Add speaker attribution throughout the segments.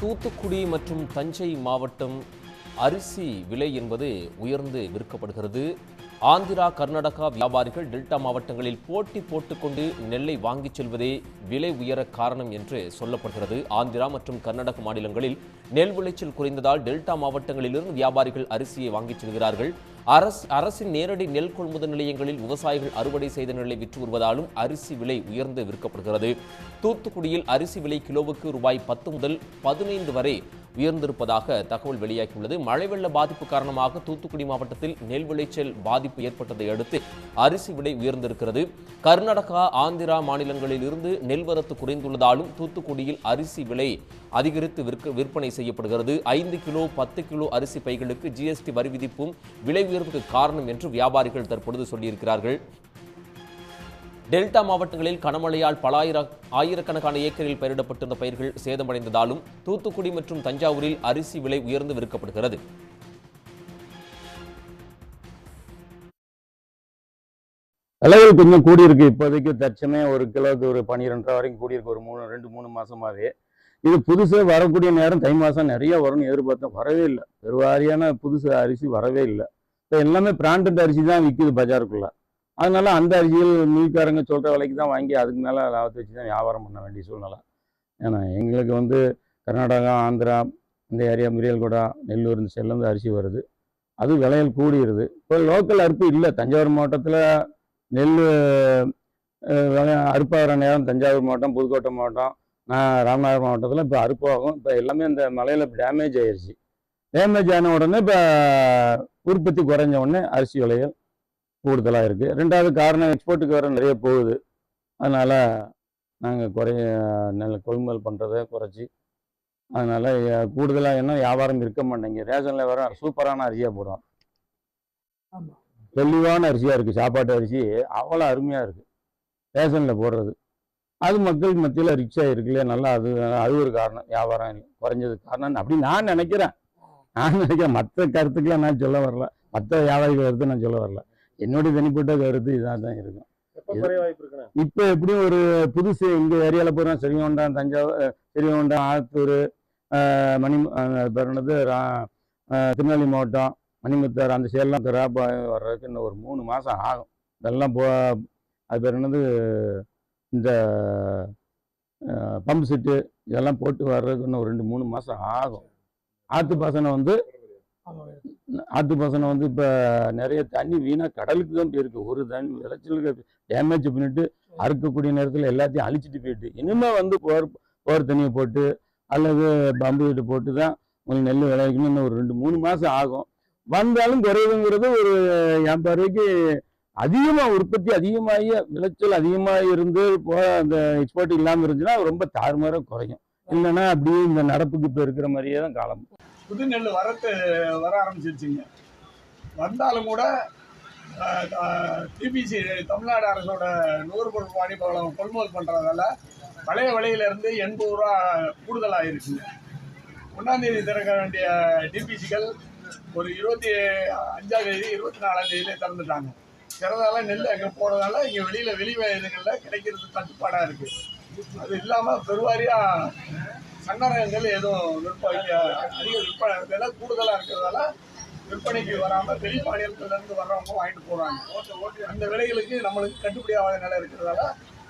Speaker 1: தூத்துக்குடி மற்றும் தஞ்சை மாவட்டம் அரிசி விலை என்பது உயர்ந்து விற்கப்படுகிறது. ஆந்திரா கர்நாடகா வியாபாரிகள் டெல்டா மாவட்டங்களில் போட்டி போட்டுக்கொண்டு நெல்லை வாங்கிச் செல்வதே விலை உயர காரணம் என்று சொல்லப்படுகிறது. ஆந்திரா மற்றும் கர்நாடக மாநிலங்களில் நெல் விளைச்சல் குறைந்ததால் டெல்டா மாவட்டங்களிலிருந்து வியாபாரிகள் அரிசியை வாங்கிச் செல்கிறார்கள். அரசு அரசின் நேரடி நெல் கொள்முதல் நிலையங்களில் விவசாயிகள் அறுவடை செய்த நெல்லை விற்று வருவதாலும் அரிசி விலை உயர்ந்து விற்கப்படுகிறது. தூத்துக்குடியில் அரிசி விலை கிலோவுக்கு ரூபாய் பத்து முதல் பதினைந்து வரை உயர்ந்திருப்பதாக தகவல் வெளியாகியுள்ளது. மழை வெள்ள பாதிப்பு காரணமாக தூத்துக்குடி மாவட்டத்தில் நெல் விளைச்சல் பாதிப்பு ஏற்பட்டதை அடுத்து அரிசி விலை உயர்ந்திருக்கிறது. கர்நாடகா ஆந்திரா மாநிலங்களில் இருந்து நெல் வரத்து குறைந்துள்ளதாலும் தூத்துக்குடியில் அரிசி விலை அதிகரித்து விற்க விற்பனை செய்யப்படுகிறது. ஐந்து கிலோ பத்து கிலோ அரிசி பைகளுக்கு ஜிஎஸ்டி வரி விதிப்பும் விலை உயர்வுக்கு காரணம் என்று வியாபாரிகள் தற்பொழுது சொல்லியிருக்கிறார்கள். டெல்டா மாவட்டங்களில் கனமழையால் பல ஆயிர ஆயிரக்கணக்கான ஏக்கரில் பயிரிடப்பட்டிருந்த பயிர்கள் சேதமடைந்ததாலும் தூத்துக்குடி மற்றும் தஞ்சாவூரில் அரிசி விலை உயர்ந்து விற்கப்படுகிறது.
Speaker 2: விலைகள் கொஞ்சம் கூடியிருக்கு. இப்போதைக்கு தற்சமயம் ஒரு கிலோவுக்கு ஒரு பன்னிரெண்டு ரூபா வரைக்கும் கூடியிருக்கு. ஒரு மூணு ரெண்டு மூணு மாசமாவே. இது புதுசாக வரக்கூடிய நேரம். தை மாதம் நிறைய வரும்னு எதிர்பார்த்தோம். வரவே இல்லை. பெருவாரியான புதுசு அரிசி வரவே இல்லை. இப்போ எல்லாமே பிராண்டட் அரிசி தான் விற்குது பஜாருக்குள்ள. அதனால அந்த அரிசியில் மில்காரங்க சொல்கிற விலைக்கு தான் வாங்கி அதுக்கு மேலே லாபத்தை வச்சு தான் வியாபாரம் பண்ண வேண்டிய சூழ்நிலை. ஏன்னா எங்களுக்கு வந்து கர்நாடகா ஆந்திரா இந்த ஏரியா முரியல்கொடா நெல்லூர் இந்த சைட்லேருந்து அரிசி வருது. அது விலையில் கூடிடுது இப்போ லோக்கல் அரிப்பு இல்லை. தஞ்சாவூர் மாவட்டத்தில் நெல் விலை அறுப்பாகிற நேரம் தஞ்சாவூர் மாவட்டம் புதுக்கோட்டை மாவட்டம் நான் ராமநாதபுரம் மாவட்டத்தில் இப்போ அறுப்பாகும். இப்போ எல்லாமே இந்த மலையில் டேமேஜ் ஆயிடுச்சு டேமேஜ் ஆன உடனே இப்போ உற்பத்தி குறைஞ்ச உடனே அரிசி விலைகள் கூடுதலாக இருக்குது ரெண்டாவது காரணம் எக்ஸ்போர்ட்டுக்கு வேறு நிறைய போகுது. அதனால் நாங்கள் குறைய நெல் கொள்முதல் பண்ணுறதை குறைச்சி அதனால் கூடுதலாக என்ன வியாபாரம் இருக்க மாட்டேங்க ரேஷனில் வேற சூப்பரான அரிசியாக போடுவோம்
Speaker 3: ஆமா.
Speaker 2: தெளிவான அரிசியாக இருக்குது சாப்பாட்டு அரிசி அவ்வளோ அருமையாக இருக்குது ரேஷனில் போடுறது. அது மக்கள் மத்தியில் ரிக்ஷா இருக்குல்ல நல்லா அது அது ஒரு காரணம். வியாபாரம் இல்லை குறைஞ்சது காரணம் அப்படி நான் நினைக்கிறேன். நான் நினைக்கிறேன். மற்ற கருத்துக்கெல்லாம் நான் சொல்ல வரல. மற்ற வியாபாரிகள் கருத்து நான் சொல்ல வரல. என்னுடைய தனிப்பட்ட கருத்து இதாக தான் இருக்கும் இப்போ எப்படியும் ஒரு புதுசு இந்த ஏரியாவில் போகிறோம் ஸ்ரீகொண்டம் தஞ்சாவூர் அஹ், ஸ்ரீகொண்டம் ஆத்தூர் மணி அஹ், திருநெல்வேலி மாவட்டம் மணிமுத்தார் அந்த சைடெலாம் கிராப் வர்றதுக்கு இன்னும் ஒரு மூணு மாதம் ஆகும். இதெல்லாம் போ அது பேர் என்னது? இந்த பம்பு செட்டு இதெல்லாம் போட்டு வர்றதுக்கு இன்னும் ஒரு ரெண்டு மூணு மாதம் ஆகும். ஆற்று பாசனம் வந்து ஆற்று பாசனம் வந்து இப்போ நிறைய தண்ணி வீணாக கடலுக்கு தான் போயிருக்கு. ஒரு தண்ணி விளைச்சலுக்கு டேமேஜ் பண்ணிட்டு அறுக்கக்கூடிய நேரத்தில் எல்லாத்தையும் அழிச்சிட்டு போயிட்டு. இனிமேல் வந்து போர் போர் தண்ணியை போட்டு அல்லது பம்பு வீட்டு போட்டு தான் உங்களுக்கு நெல் விளைவிக்கணும் இன்னும் ஒரு ரெண்டு மூணு மாதம் ஆகும். வந்தாலும் குறைவுங்கிறது ஒரு என் பார்வைக்கு அதிகமாக உற்பத்தி அதிகமாகி விளைச்சல் அதிகமாக இருந்து போ அந்த எக்ஸ்போர்ட் இல்லாமல் இருந்துச்சுன்னா ரொம்ப தாறுமாறாக குறையும். இல்லைன்னா அப்படியே இந்த நடப்புக்கு இப்போ இருக்கிற மாதிரியே தான் காலம்.
Speaker 3: புது நெல் வரத்து வர ஆரம்பிச்சிருச்சுங்க. வந்தாலும் கூட டிபிசி தமிழ்நாடு அரசோட நுகர்பொருள் வாணிபம் கொள்முதல் பண்ணுறதால பழைய விலையிலேருந்து எண்பது ரூபா கூடுதலாக இருக்குங்க ஒன்றாந்தேதி திறக்க வேண்டிய டிபிசிகள் ஒரு இருபத்தி அஞ்சாம் தேதி இருபத்தி நாலாம் தேதியிலே திறந்துட்டாங்க. திறந்தால நெல் அங்கே போனதால இங்கே வெளியில் வெளி வயதுகளில் கிடைக்கிறது தட்டுப்பாடாக இருக்குது அது இல்லாமல் பெருவாரியாக சன்னரகங்கள் எதுவும் விற்பனைக்கு அதிக விற்பனை விலை கூடுதலாக இருக்கிறதால விற்பனைக்கு வராமல் வெளி மாநிலத்திலேருந்து வர்றவங்க வாங்கிட்டு போகிறாங்க அந்த விலைகளுக்கு நம்மளுக்கு கட்டுப்படி ஆகாத நிலை இருக்கிறதால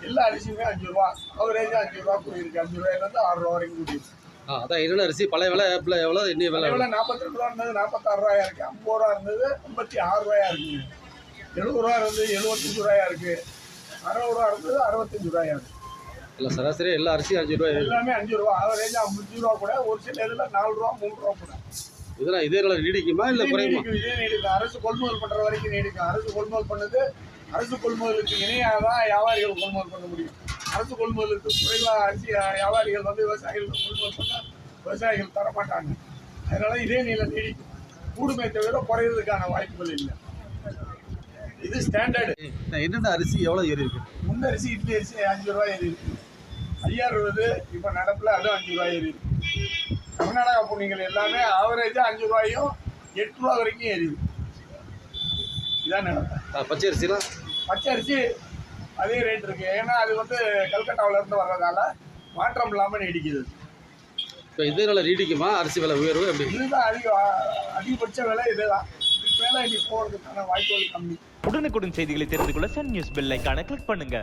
Speaker 3: எல்லா அரிசியுமே அஞ்சு ரூபா அவரேஜாக அஞ்சு ரூபா கூடியிருக்கு. அஞ்சு ரூபாயிலேருந்து ஆறு ரூபா வரைக்கும் கூடியிருக்கு.
Speaker 4: ஆ அதான் என்னென்ன அரிசி பழைய விலை இப்போ எவ்வளோ இன்னும் விலை
Speaker 3: விலை நாற்பத்தி ரெண்டு ரூபா இருந்தது நாற்பத்தாறு ரூபாயா இருக்கு. ஐம்பது ரூபா இருந்தது ஐம்பத்தி ஆறு ரூபாயா இருக்குங்க எழுபது ரூபா இருந்தது எழுபத்தஞ்சு ரூபாயா இருக்கு. அறுபது ரூபா இருந்தது அறுபத்தஞ்சு ரூபாயா இருக்கு.
Speaker 4: இல்லை சராசரி எல்லா அரிசியும் அஞ்சு ரூபாய்
Speaker 3: எல்லாமே அஞ்சு ரூபா. ஆவரேஜா அஞ்சு ரூபா கூட. ஒரு சில இதுல நாலு ரூபா மூணு ரூபா கூட.
Speaker 4: இதெல்லாம் இதே நிலை நீடிக்குமா இல்லை குறையுமா?
Speaker 3: இதே நீடிக்கும். அரசு கொள்முதல் பண்ற வரைக்கும் நீடிக்கும். அரசு கொள்முதல் பண்ணது அரசு கொள்முதலுக்கு இணையாக தான் வியாபாரிகள் கொள்முதல் பண்ண முடியும். அரசு கொள்முதலுக்கு குறைவா அரிசி வியாபாரிகள் வந்து விவசாயிகளுக்கு கொள்முதல் பண்ண விவசாயிகள் தர மாட்டாங்க அதனால இதே நிலை நீடிக்கும். கூடுமே தவிர குறையிறதுக்கான வாய்ப்புகள் இல்லை. இது ஸ்டாண்டர்டு
Speaker 4: என்னென்ன அரிசி எவ்வளோ ஏறி இருக்கு?
Speaker 3: முன்னரிசி இட்லி அரிசி அஞ்சு ரூபாய் ஏறி இருக்கு. ஐயாயிரம் இருபது இப்போ நடப்பில் அதுவும் அஞ்சு ரூபாய் ஏறி இருக்கு. கர்நாடகா பொண்ணுங்கள் எல்லாமே ஆவரேஜாக அஞ்சு ரூபாயும் எட்டு ரூபா வரைக்கும் இருக்கு. இதான் நடப்பு.
Speaker 4: ஆ, பச்சை அரிசிலாம்
Speaker 3: பச்சை அரிசி அதே ரேட் இருக்கு. ஏன்னா அது வந்து கல்கட்டாவுல இருந்து வர்றதால மாற்றம் இல்லாமல் நீடிக்குது.
Speaker 4: இப்போ இதே நிலை நீடிக்குமா? அரிசி விலை உயர்வு எப்படி?
Speaker 3: இதுதான் அதிக அதிகபட்ச விலை இதுதான். இதுக்கு மேலே இனி போகிறதுக்கான வாய்ப்புகள் கம்மி.
Speaker 5: உடனுக்குடன் செய்திகளை தெரிந்து கொள்ள சன் நியூஸ் பெல் ஐகானை கிளிக் பண்ணுங்க.